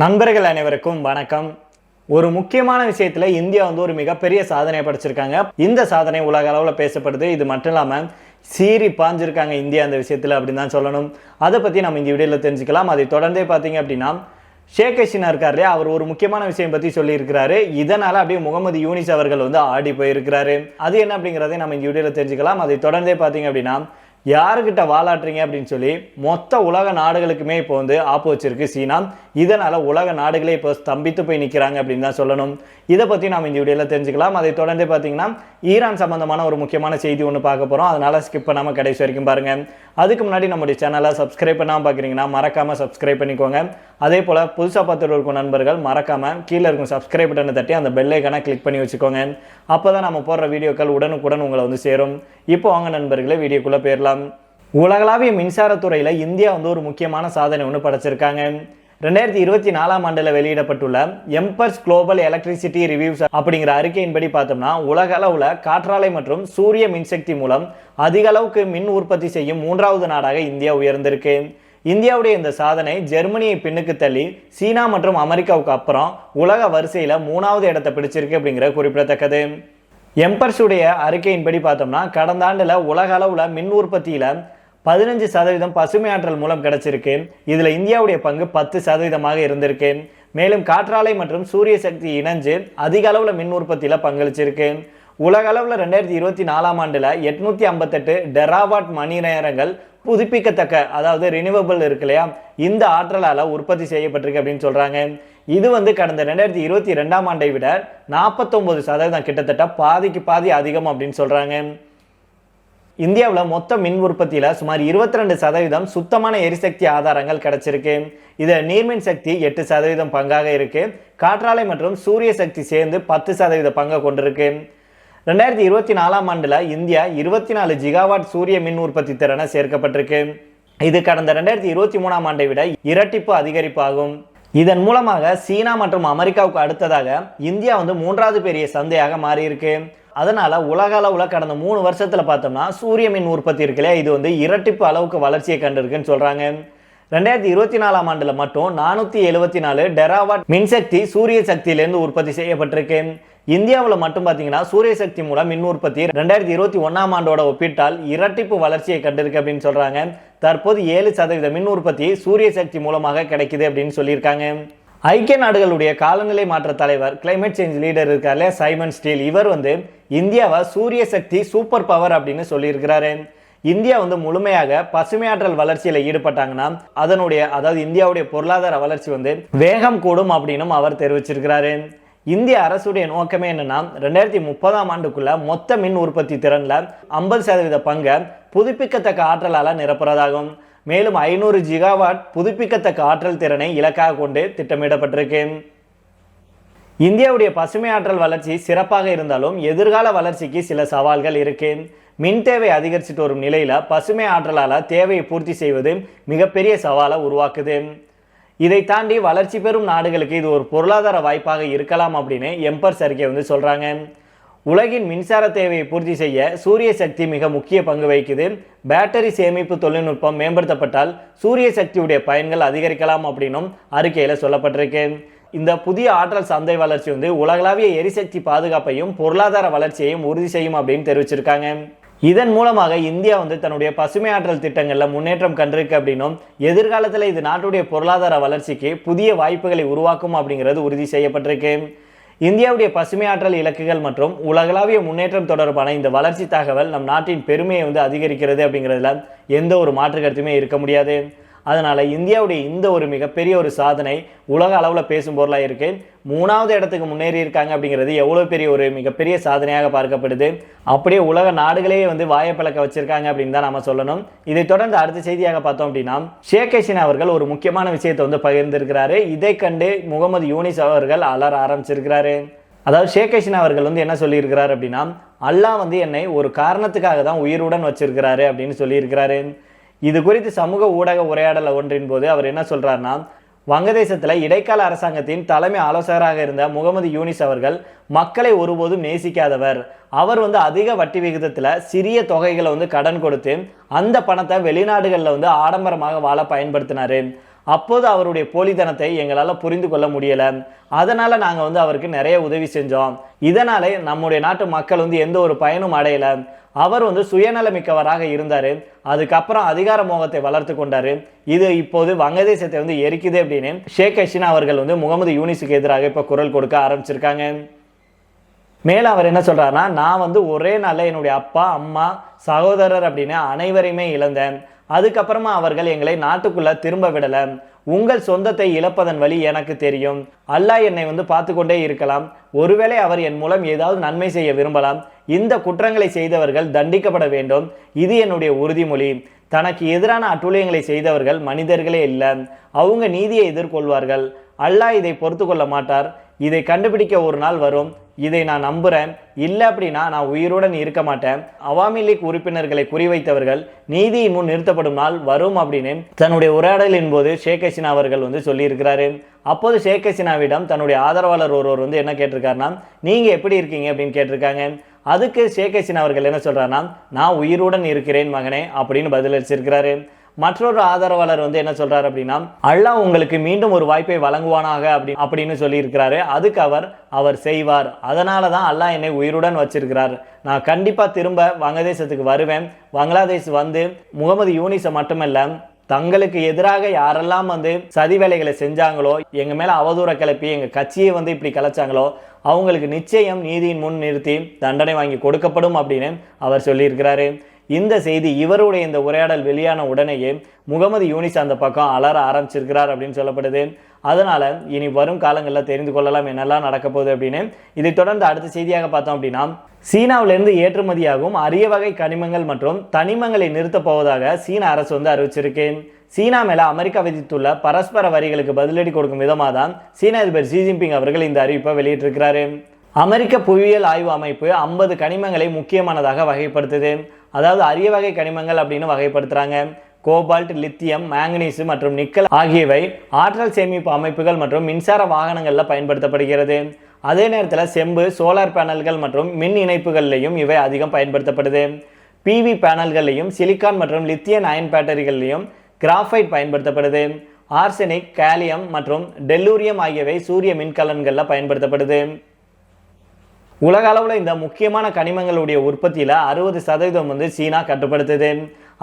நண்பர்கள் அனைவருக்கும் வணக்கம். ஒரு முக்கியமான விஷயத்தில் இந்தியா வந்து ஒரு மிகப்பெரிய சாதனையை படைச்சிருக்காங்க. இந்த சாதனை உலக அளவில் பேசப்படுது. இது மட்டும் இல்லாமல் சீறி பாஞ்சிருக்காங்க இந்தியா அந்த விஷயத்தில் அப்படின்னு தான் சொல்லணும். அதை பற்றி நம்ம இந்த வீடியோவில் தெரிஞ்சுக்கலாம். அதை தொடர்ந்தே பார்த்தீங்க அப்படின்னா ஷேக் ஹசீனா இருக்கார் இல்லையா? அவர் ஒரு முக்கியமான விஷயம் பற்றி சொல்லியிருக்கிறாரு. இதனால் அப்படியே முகமது யூனிஸ் அவர்கள் வந்து ஆடி போயிருக்கிறாரு. அது என்ன அப்படிங்கிறதை நம்ம இந்த வீடியோவில் தெரிஞ்சுக்கலாம். அதை தொடர்ந்தே பார்த்தீங்க அப்படின்னா யாருக்கிட்ட வாலாட்டுறீங்க அப்படின்னு சொல்லி மொத்த உலக நாடுகளுக்குமே இப்போ வந்து ஆப்பு வச்சிருக்கு சீனா. இதனால் உலக நாடுகளே இப்போ ஸ்தம்பித்து போய் நிற்கிறாங்க அப்படின்னு தான் சொல்லணும். இதை பற்றி நாம் இந்த வீடியோவில் தெரிஞ்சுக்கலாம். அதை தொடர்ந்து பார்த்தீங்கன்னா ஈரான் சம்பந்தமான ஒரு முக்கியமான செய்தி ஒன்று பார்க்க போகிறோம் அதனால் ஸ்கிப் பண்ணாமல் கடைசி வரைக்கும் பாருங்கள் அதுக்கு முன்னாடி நம்முடைய சேனலை சப்ஸ்கிரைப் பண்ணாமல் பார்க்குறீங்கன்னா மறக்காமல் சப்ஸ்கிரைப் பண்ணிக்கோங்க. அதே போல் புதுசாக பார்த்துட்டு இருக்கும் நண்பர்கள் மறக்காமல் கீழே இருக்கும் சப்ஸ்கிரைப் பட்டனை தட்டி அந்த பெல்லைக்கான கிளிக் பண்ணி வச்சுக்கோங்க. அப்போ தான் நம்ம போடுற வீடியோக்கள் உடனுக்குடன் உங்களை வந்து சேரும். இப்போ வாங்க நண்பர்களே வீடியோக்குள்ளே போயிடலாம். உலகளாவிய மின்சாரத்துறையில் இந்தியா வந்து ஒரு முக்கியமான சாதனை ஒன்று படைச்சிருக்காங்க. ரெண்டாயிரத்தி இருபத்தி நாலாம் ஆண்டில் வெளியிடப்பட்டுள்ள எம்பர்ஸ் குளோபல் எலக்ட்ரிசிட்டி ரிவ்யூஸ் அப்படிங்கிற அறிக்கையின்படி பார்த்தோம்னா உலக அளவில் காற்றாலை மற்றும் சூரிய மின்சக்தி மூலம் அதிக அளவுக்கு மின் உற்பத்தி செய்யும் மூன்றாவது நாடாக இந்தியா உயர்ந்திருக்கு. இந்தியாவுடைய இந்த சாதனை ஜெர்மனியை பின்னுக்கு தள்ளி சீனா மற்றும் அமெரிக்காவுக்கு அப்புறம் உலக வரிசையில் மூணாவது இடத்தை பிடிச்சிருக்கு அப்படிங்கிற குறிப்பிடத்தக்கது. எம்பர்ஸுடைய அறிக்கையின்படி பார்த்தோம்னா கடந்த ஆண்டில் உலக அளவில் மின் உற்பத்தியில் பதினஞ்சு சதவீதம் பசுமை ஆற்றல் மூலம் கிடைச்சிருக்கு இதில் இந்தியாவுடைய பங்கு பத்து சதவீதமாக இருந்திருக்கு மேலும் காற்றாலை மற்றும் சூரிய சக்தி இணைஞ்சு அதிக அளவில் மின் உற்பத்தியில் பங்களிச்சிருக்கு உலக அளவில் ரெண்டாயிரத்தி இருபத்தி நாலாம் ஆண்டில் எட்நூத்தி ஐம்பத்தெட்டு டெராவாட் மணி நேரங்கள் புதுப்பிக்கத்தக்க அதாவது ரினியூவபிள் இருக்கு இல்லையா? இந்த ஆற்றலால் உற்பத்தி செய்யப்பட்டிருக்கு அப்படின்னு சொல்கிறாங்க இது வந்து கடந்த ரெண்டாயிரத்தி இருபத்தி ரெண்டாம் ஆண்டை விட நாற்பத்தொம்பது சதவீதம் கிட்டத்தட்ட பாதிக்கு பாதி அதிகம் அப்படின்னு சொல்கிறாங்க இந்தியாவில் மொத்த மின் உற்பத்தியில் சுமார் இருபத்தி ரெண்டு சதவீதம் சுத்தமான எரிசக்தி ஆதாரங்கள் கிடைச்சிருக்கு. இதில் நீர்மின் சக்தி எட்டு சதவீதம் பங்காக இருக்கு. காற்றாலை மற்றும் சூரிய சக்தி சேர்ந்து பத்து சதவீத பங்கை கொண்டிருக்கு. ரெண்டாயிரத்தி இருபத்தி நாலாம் ஆண்டில் இந்தியா இருபத்தி நாலு ஜிகாவாட் சூரிய மின் உற்பத்தி திறனை சேர்க்கப்பட்டிருக்கு. இது கடந்த ரெண்டாயிரத்தி இருபத்தி மூணாம் ஆண்டை விட இரட்டிப்பு அதிகரிப்பு ஆகும். இதன் மூலமாக சீனா மற்றும் அமெரிக்காவுக்கு அடுத்ததாக இந்தியா வந்து மூன்றாவது பெரிய சந்தையாக மாறியிருக்கு. அதனால் உலக அளவில் கடந்த மூணு வருஷத்தில் பார்த்தோம்னா சூரிய மின் உற்பத்தி இருக்குல்லையா இது வந்து இரட்டிப்பு அளவுக்கு வளர்ச்சியை கண்டிருக்குன்னு சொல்கிறாங்க ரெண்டாயிரத்தி இருபத்தி நாலாம் ஆண்டில் மட்டும் நானூற்றி எழுபத்தி நாலு டெராவாட் மின்சக்தி சூரிய சக்தியிலிருந்து உற்பத்தி செய்யப்பட்டிருக்கு. இந்தியாவில் மட்டும் பார்த்தீங்கன்னா சூரிய சக்தி மூலம் மின் உற்பத்தி ரெண்டாயிரத்தி இருபத்தி ஒன்றாம் ஆண்டோட ஒப்பிட்டால் இரட்டிப்பு வளர்ச்சியை கண்டிருக்கு அப்படின்னு சொல்கிறாங்க தற்போது ஏழு சதவீத மின் உற்பத்தி சூரிய சக்தி மூலமாக கிடைக்குது அப்படின்னு சொல்லியிருக்காங்க. ஐக்கிய நாடுகளுடைய காலநிலை மாற்ற தலைவர் கிளைமேட் சேஞ்ச் லீடர் இருக்கார்ல சைமன் ஸ்டீல் இவர் வந்து இந்தியாவை சூரிய சக்தி சூப்பர் பவர் அப்படின்னு சொல்லியிருக்கிறாரு. இந்தியா வந்து முழுமையாக பசுமையாற்றல் வளர்ச்சியில் ஈடுபட்டாங்கன்னா அதனுடைய அதாவது இந்தியாவுடைய பொருளாதார வளர்ச்சி வந்து வேகம் கூடும் அப்படின்னும் அவர் தெரிவிச்சிருக்கிறாரு. இந்திய அரசுடைய நோக்கமே என்னன்னா ரெண்டாயிரத்தி முப்பதாம் ஆண்டுக்குள்ள மொத்த மின் உற்பத்தி திறன்ல ஐம்பது சதவீத பங்கை புதுப்பிக்கத்தக்க ஆற்றலால நிரப்புறதாகும். மேலும் ஐநூறு ஜிகாவாட் புதுப்பிக்கத்தக்க ஆற்றல் திறனை இலக்காக கொண்டு திட்டமிடப்பட்டிருக்கு. இந்தியாவுடைய பசுமை ஆற்றல் வளர்ச்சி சிறப்பாக இருந்தாலும் எதிர்கால வளர்ச்சிக்கு சில சவால்கள் இருக்கு. மின் தேவை அதிகரிச்சுட்டு வரும் நிலையில் பசுமை ஆற்றலால் தேவையை பூர்த்தி செய்வது மிகப்பெரிய சவாலை உருவாக்குது. இதை தாண்டி வளர்ச்சி பெறும் நாடுகளுக்கு இது ஒரு பொருளாதார வாய்ப்பாக இருக்கலாம் அப்படின்னு எம்பர்ஸ் அறிக்கை வந்து சொல்கிறாங்க உலகின் மின்சார தேவையை பூர்த்தி செய்ய சூரிய சக்தி மிக முக்கிய பங்கு வகிக்குது. பேட்டரி சேமிப்பு தொழில்நுட்பம் மேம்படுத்தப்பட்டால் சூரிய சக்தியுடைய பயன்கள் அதிகரிக்கலாம் அப்படின்னும் அறிக்கையில் சொல்லப்பட்டிருக்கு. இந்த புதிய ஆற்றல் சந்தை வளர்ச்சி வந்து உலகளாவிய எரிசக்தி பாதுகாப்பையும் பொருளாதார வளர்ச்சியையும் உறுதி செய்யும் அப்படின்னு தெரிவிச்சிருக்காங்க. இதன் மூலமாக இந்தியா வந்து தன்னுடைய பசுமை ஆற்றல் திட்டங்களில் முன்னேற்றம் கண்டிருக்கு அப்படின்னும் எதிர்காலத்தில் இது நாட்டுடைய பொருளாதார வளர்ச்சிக்கு புதிய வாய்ப்புகளை உருவாக்கும் அப்படிங்கிறது உறுதி செய்யப்பட்டிருக்கு. இந்தியாவுடைய பசுமை ஆற்றல் இலக்குகள் மற்றும் உலகளாவிய முன்னேற்றம் தொடர்பான இந்த வளர்ச்சி தகவல் நம் நாட்டின் பெருமையை வந்து அதிகரிக்கிறது அப்படிங்கிறதுல எந்த ஒரு மாற்று கருத்துமே இருக்க முடியாது. அதனால் இந்தியாவுடைய இந்த ஒரு மிகப்பெரிய ஒரு சாதனை உலக அளவில் பேசும் பொருளாக இருக்குது மூணாவது இடத்துக்கு முன்னேறி இருக்காங்க அப்படிங்கிறது எவ்வளோ பெரிய ஒரு மிகப்பெரிய சாதனையாக பார்க்கப்படுது. அப்படியே உலக நாடுகளே வந்து வாயப்பழக்க வச்சுருக்காங்க அப்படின்னு தான் நம்ம சொல்லணும். இதை தொடர்ந்து அடுத்த செய்தியாக பார்த்தோம் அப்படின்னா ஷேக் ஹசீனா அவர்கள் ஒரு முக்கியமான விஷயத்தை வந்து பகிர்ந்திருக்கிறாரு. இதை கண்டு முகமது யூனிஸ் அவர்கள் அலற ஆரம்பிச்சிருக்கிறாரு. அதாவது ஷேக் ஹசீனா அவர்கள் வந்து என்ன சொல்லியிருக்கிறார் அப்படின்னா அல்லாஹ் வந்து என்னை ஒரு காரணத்துக்காக தான் உயிருடன் வச்சிருக்கிறாரு அப்படின்னு சொல்லியிருக்கிறாரு. இது குறித்து சமூக ஊடக உரையாடல் ஒன்றின் போது அவர் என்ன சொல்றாருன்னா வங்கதேசத்தில் இடைக்கால அரசாங்கத்தின் தலைமை ஆலோசகராக இருந்த முகமது யூனிஸ் அவர்கள் மக்களை ஒருபோதும் நேசிக்காதவர். அவர் வந்து அதிக வட்டி விகிதத்தில் சிறிய தொகைகளை வந்து கடன் கொடுத்து அந்த பணத்தை வெளிநாடுகளில் வந்து ஆடம்பரமாக வாழ பயன்படுத்தினாரு. அப்போது அவருடைய போலித்தனத்தை எங்களால் புரிந்து கொள்ள முடியலை. அதனால் நாங்கள் வந்து அவருக்கு நிறைய உதவி செஞ்சோம். இதனால் நம்முடைய நாட்டு மக்கள் வந்து எந்த ஒரு பயனும் அடையலை. அவர் வந்து சுயநலமிக்கவராக இருந்தார். அதுக்கப்புறம் அதிகார மோகத்தை வளர்த்து கொண்டார். இது இப்போது வங்கதேசத்தை வந்து எரிக்குது அப்படின்னு ஷேக் ஹசீனா அவர்கள் வந்து முகமது யூனிஸுக்கு எதிராக இப்போ குரல் கொடுக்க ஆரம்பிச்சிருக்காங்க. மேலே அவர் என்ன சொல்கிறாருன்னா நான் வந்து ஒரே நாளில் என்னுடைய அப்பா அம்மா சகோதரர் அப்படின்னு அனைவரையுமே இழந்தேன். அதுக்கப்புறமா அவர்கள் எங்களை நாட்டுக்குள்ள திரும்ப விடல. உங்கள் சொந்தத்தை இழப்பதன் வழி எனக்கு தெரியும். அல்லாஹ் என்னை வந்து பார்த்து கொண்டே இருக்கலாம். ஒருவேளை அவர் என் மூலம் ஏதாவது நன்மை செய்ய விரும்பலாம். இந்த குற்றங்களை செய்தவர்கள் தண்டிக்கப்பட வேண்டும். இது என்னுடைய உறுதிமொழி. தனக்கு எதிரான அட்டுழியங்களை செய்தவர்கள் மனிதர்களே இல்லை. அவங்க நீதியை எதிர்கொள்வார்கள். அல்லாஹ் இதை பொறுத்து கொள்ள மாட்டார். இதை கண்டுபிடிக்க ஒரு நாள் வரும். இதை நான் நம்புகிறேன் இல்லை அப்படின்னா நான் உயிருடன் இருக்க மாட்டேன். அவாமி லீக் உறுப்பினர்களை குறிவைத்தவர்கள் நீதியின் முன் நிறுத்தப்படும் நாள் வரும் அப்படின்னு தன்னுடைய உரையாடலின் போது ஷேக் ஹசீனா அவர்கள் வந்து சொல்லியிருக்கிறாரு. அப்போது ஷேக் ஹசீனாவிடம் தன்னுடைய ஆதரவாளர் ஒருவர் வந்து என்ன கேட்டிருக்காருன்னா நீங்கள் எப்படி இருக்கீங்க? அப்படின்னு கேட்டிருக்காங்க. அதுக்கு ஷேக் ஹசீனா அவர்கள் என்ன சொல்கிறாருன்னா நான் உயிருடன் இருக்கிறேன் மகனே அப்படின்னு பதிலளிச்சிருக்கிறாரு. மற்றொரு ஆதரவாளர் வந்து என்ன சொல்றாரு அப்படின்னா அல்லாஹ் உங்களுக்கு மீண்டும் ஒரு வாய்ப்பை வழங்குவானாக அப்படி அப்படின்னு சொல்லியிருக்கிறாரு. அதுக்கு அவர் அவர் செய்வார். அதனால தான் அல்லாஹ் என்னை உயிருடன் வச்சிருக்கிறார். நான் கண்டிப்பாக திரும்ப வங்கதேசத்துக்கு வருவேன். பங்களாதேஷ் வந்து முகமது யூனிஸை மட்டுமல்ல தங்களுக்கு எதிராக யாரெல்லாம் வந்து சதி வேலைகளை செஞ்சாங்களோ எங்கள் மேலே அவதூற கிளப்பி எங்கள் கட்சியை வந்து இப்படி கலைச்சாங்களோ அவங்களுக்கு நிச்சயம் நீதியின் முன் நிறுத்தி தண்டனை வாங்கி கொடுக்கப்படும் அப்படின்னு அவர் சொல்லியிருக்கிறாரு. இந்த செய்தி இவருடைய இந்த உரையாடல் வெளியான உடனேயே முகமது யூனிஸ் அந்த பக்கம் அலற ஆரம்பிச்சிருக்கிறார் அப்படின்னு சொல்லப்படுது. அதனால் இனி வரும் காலங்களில் தெரிந்து கொள்ளலாம் என்னெல்லாம் நடக்க போகுது அப்படின்னு. இதை தொடர்ந்து அடுத்த செய்தியாக பார்த்தோம் அப்படின்னா சீனாவிலிருந்து ஏற்றுமதியாகும் அரிய வகை கனிமங்கள் மற்றும் தனிமங்களை நிறுத்தப் போவதாக சீன அரசு வந்து அறிவிச்சிருக்கு. சீனா மேலே அமெரிக்கா விதித்துள்ள பரஸ்பர வரிகளுக்கு பதிலடி கொடுக்கும் விதமாக தான் சீன அதிபர் ஷி ஜின்பிங் அவர்கள் இந்த அறிவிப்பை வெளியிட்டிருக்கிறாரு. அமெரிக்க புவியியல் ஆய்வு அமைப்பு ஐம்பது கனிமங்களை முக்கியமானதாக வகைப்படுத்துது. அதாவது அரிய வகை கனிமங்கள் அப்படின்னு வகைப்படுத்துகிறாங்க கோபால்ட் லித்தியம் மேங்கனீசு மற்றும் நிக்கல் ஆகியவை ஆற்றல் சேமிப்பு அமைப்புகள் மற்றும் மின்சார வாகனங்களில் பயன்படுத்தப்படுகிறது. அதே நேரத்தில் செம்பு சோலார் பேனல்கள் மற்றும் மின் இணைப்புகள்லையும் இவை அதிகம் பயன்படுத்தப்படுது. பிவி பேனல்கள்லையும் சிலிக்கான் மற்றும் லித்தியன் அயன் பேட்டரிகள்லையும் கிராஃபைட் பயன்படுத்தப்படுது. ஆர்செனிக் கேலியம் மற்றும் டெல்லூரியம் ஆகியவை சூரிய மின்கலன்களில் பயன்படுத்தப்படுது. உலக அளவில் இந்த முக்கியமான கனிமங்களுடைய உற்பத்தியில் அறுபது சதவீதம் வந்து சீனா கட்டுப்படுத்துது.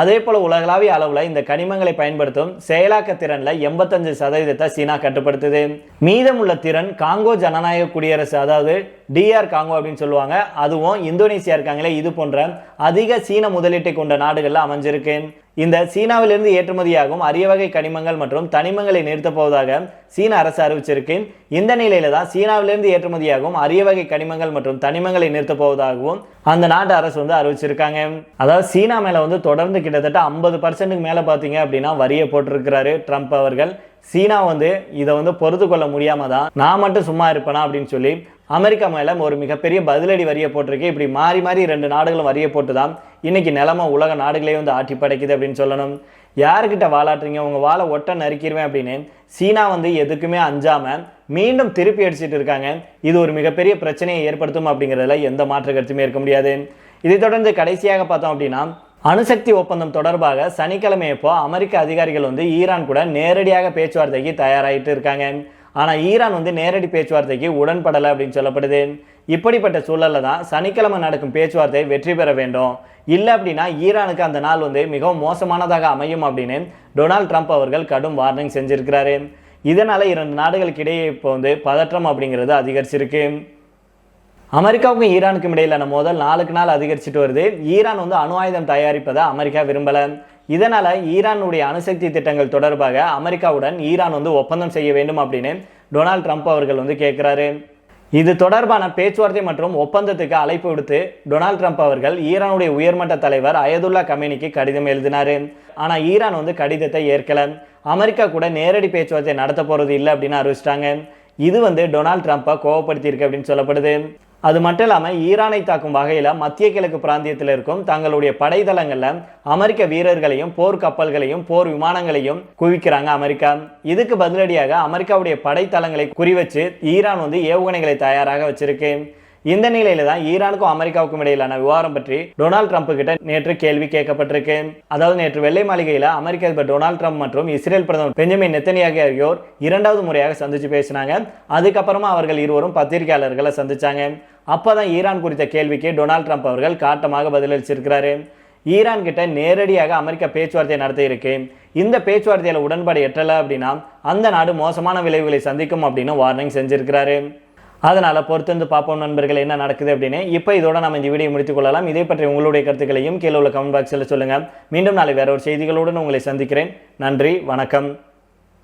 அதே போல் உலகளாவிய அளவில் இந்த கனிமங்களை பயன்படுத்தும் செயலாக்க திறனில் எண்பத்தஞ்சு சதவீதத்தை சீனா கட்டுப்படுத்துது. மீதமுள்ள திறன் காங்கோ ஜனநாயக குடியரசு அதாவது டிஆர் காங்கோ அப்படின்னு சொல்லுவாங்க. அதுவும் இந்தோனேசியா இருக்காங்களே இது போன்ற அதிக சீன முதலீட்டை கொண்ட நாடுகளில் அமைஞ்சிருக்கு. இந்த சீனாவிலிருந்து ஏற்றுமதியாகும் அரிய வகை கனிமங்கள் மற்றும் தனிமங்களை நிறுத்தப் போவதாக சீன அரசு அறிவிச்சிருக்கு. இந்த நிலையில தான் சீனாவிலிருந்து ஏற்றுமதியாகும் அரிய வகை கனிமங்கள் மற்றும் தனிமங்களை நிறுத்தப் போவதாகவும் அந்த நாட்டு அரசு வந்து அறிவிச்சிருக்காங்க. அதாவது சீனா மேல வந்து தொடர்ந்து கிட்டத்தட்ட ஐம்பது பர்சன்ட்டுக்கு மேல பாத்தீங்க அப்படின்னா வரியை போட்டிருக்கிறாரு ட்ரம்ப் அவர்கள். சீனா வந்து இதை வந்து பொறுத்து கொள்ள முடியாம தான் நான் மட்டும் சும்மா இருப்பேனா அப்படின்னு சொல்லி அமெரிக்கா மேலே ஒரு மிகப்பெரிய பதிலடி வரியை போட்டிருக்கு. இப்படி மாறி மாறி ரெண்டு நாடுகளும் வரியை போட்டு தான் இன்னைக்கு நிலமை உலக நாடுகளே வந்து ஆட்டி படைக்குது அப்படின்னு சொல்லணும். யாருக்கிட்ட வாலாட்டுறீங்க? உங்கள் வாழை ஒட்ட நறுக்கிடுவேன் அப்படின்னு சீனா வந்து எதுக்குமே அஞ்சாமல் மீண்டும் திருப்பி அடிச்சிட்டு இருக்காங்க. இது ஒரு மிகப்பெரிய பிரச்சனையை ஏற்படுத்தும் அப்படிங்கிறதுல எந்த மாற்று கருத்துமே இருக்க முடியாது. இதை தொடர்ந்து கடைசியாக பார்த்தோம் அப்படின்னா அணுசக்தி ஒப்பந்தம் தொடர்பாக சனிக்கிழமை அப்போ அமெரிக்க அதிகாரிகள் வந்து ஈரான் கூட நேரடியாக பேச்சுவார்த்தைக்கு தயாராகிட்டு இருக்காங்க. ஆனால் ஈரான் வந்து நேரடி பேச்சுவார்த்தைக்கு உடன்படலை அப்படின்னு சொல்லப்படுது. இப்படிப்பட்ட சூழல்ல தான் சனிக்கிழமை நடக்கும் பேச்சுவார்த்தை வெற்றி பெற வேண்டும். இல்லை அப்படின்னா ஈரானுக்கு அந்த நாள் வந்து மிகவும் மோசமானதாக அமையும் அப்படின்னு டொனால்ட் ட்ரம்ப் அவர்கள் கடும் வார்னிங் செஞ்சிருக்கிறாரு. இதனால் இரண்டு நாடுகளுக்கு இடையே இப்போ வந்து பதற்றம் அப்படிங்கிறது அதிகரிச்சிருக்கு. அமெரிக்காவுக்கும் ஈரானுக்கும் இடையிலான மோதல் நாளுக்கு நாள் அதிகரிச்சுட்டு வருது. ஈரான் வந்து அணு ஆயுதம் தயாரிப்பதை அமெரிக்கா விரும்பல. இதனால் ஈரானுடைய அணுசக்தி திட்டங்கள் தொடர்பாக அமெரிக்காவுடன் ஈரான் வந்து ஒப்பந்தம் செய்ய வேண்டும் அப்படின்னு டொனால்ட் ட்ரம்ப் அவர்கள் வந்து கேட்குறாரு. இது தொடர்பான பேச்சுவார்த்தை மற்றும் ஒப்பந்தத்துக்கு அழைப்பு விடுத்து டொனால்ட் ட்ரம்ப் அவர்கள் ஈரானுடைய உயர்மட்ட தலைவர் அயதுல்லா கமேனிக்கு கடிதம் எழுதினார். ஆனால் ஈரான் வந்து கடிதத்தை ஏற்கல. அமெரிக்கா கூட நேரடி பேச்சுவார்த்தை நடத்த போகிறது இல்லை அப்படின்னு அறிவிச்சிட்டாங்க. இது வந்து டொனால்ட் ட்ரம்ப்பை கோவப்படுத்தியிருக்கு அப்படின்னு சொல்லப்படுது. அது மட்டும் இல்லாமல் ஈரானை தாக்கும் வகையில் மத்திய கிழக்கு பிராந்தியத்தில் இருக்கும் தங்களுடைய படைதளங்களில் அமெரிக்க வீரர்களையும் போர் கப்பல்களையும் போர் விமானங்களையும் குவிக்கிறாங்க அமெரிக்கா. இதுக்கு பதிலடியாக அமெரிக்காவுடைய படைத்தளங்களை குறிவச்சு ஈரான் வந்து ஏவுகணைகளை தயாராக வச்சிருக்கு. இந்த நிலையில தான் ஈரானுக்கும் அமெரிக்காவுக்கும் இடையிலான விவகாரம் பற்றி டொனால்ட் ட்ரம்ப் கிட்ட நேற்று கேள்வி கேட்கப்பட்டிருக்கு. அதாவது நேற்று வெள்ளை மாளிகையில அமெரிக்க அதிபர் டொனால்ட் ட்ரம்ப் மற்றும் இஸ்ரேல் பிரதமர் பெஞ்சமின் நெத்தனியாக ஆகியோர் இரண்டாவது முறையாக சந்திச்சு பேசினாங்க. அதுக்கப்புறமா அவர்கள் இருவரும் பத்திரிகையாளர்களை சந்திச்சாங்க. அப்பதான் ஈரான் குறித்த கேள்விக்கு டொனால்ட் ட்ரம்ப் அவர்கள் காட்டமாக பதிலளிச்சிருக்கிறாரு. ஈரான் கிட்ட நேரடியாக அமெரிக்கா பேச்சுவார்த்தை நடத்தி இருக்கு. இந்த பேச்சுவார்த்தையில உடன்பாடு எட்டலை அப்படின்னா அந்த நாடு மோசமான விளைவுகளை சந்திக்கும் அப்படின்னு வார்னிங் செஞ்சிருக்கிறாரு. அதனால் பொறுத்திருந்து பார்ப்போம் நண்பர்கள் என்ன நடக்குது அப்படின்னு. இப்போ இதோட நம்ம இந்த வீடியோ முடித்துக் கொள்ளலாம். இதை பற்றி உங்களுடைய கருத்துக்களையும் கீழே உள்ள கமெண்ட் பாக்ஸில் சொல்லுங்கள் மீண்டும் நாளை வேற ஒரு செய்திகளுடன் உங்களை சந்திக்கிறேன். நன்றி வணக்கம்.